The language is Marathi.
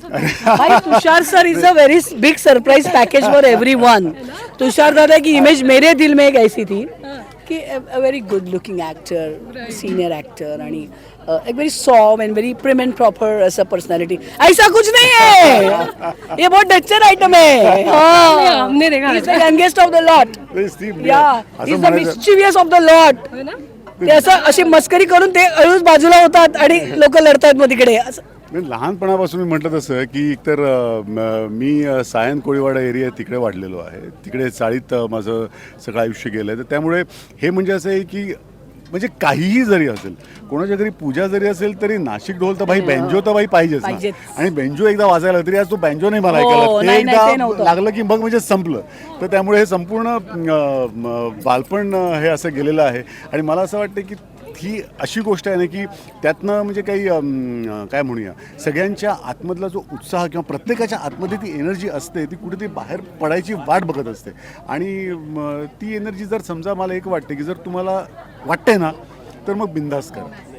भाई Tushar sir is a very big surprise package for everyone Tushar दादा की इमेज मेरे दिल में एक ऐसी थी कि a very good looking actor senior actor आणि एक very soft and very prim and proper ऐसा पर्सनालिटी ऐसा कुछ नहीं है! ये बहुत डच्चर आइटम है। हमने देखा is the youngest of the lot या असं is the mischievous of the lot ते असं अशी मस्करी करून ते अळूच बाजूला होतात आणि लोक लढतात मग तिकडे. असं मी लहानपणापासून मी म्हटलं तसं की एकतर म- सायन कोळीवाडा एरिया तिकडे वाढलेलो आहे. तिकडे चाळीत माझं सगळं आयुष्य गेलं आहे तर त्यामुळे हे म्हणजे असं आहे की म्हणजे काहीही जरी असेल कोणाच्या घरी पूजा जरी असेल तरी नाशिक ढोल तर भाई बेंजो तर भाई पाहिजेच. आणि बेंजो एकदा वाजायला तरी आज तो बेंजो नाही मला हो, ऐकायला ते नाही, ते एकदा. लागलं की मग म्हणजे संपलं. तर त्यामुळे हे संपूर्ण बालपण हे असं गेलेलं आहे. आणि मला असं वाटतं की ही अशी गोष्ट आहे ना की त्यातनं म्हणजे काही काय म्हणूया सगळ्यांच्या आतमधला जो उत्साह किंवा प्रत्येकाच्या आतमध्ये ती एनर्जी असते ती कुठेतरी बाहेर पडायची वाट बघत असते. आणि ती एनर्जी जर समजा मला एक वाटते की जर तुम्हाला वाटते ना तर मग बिंदास करा.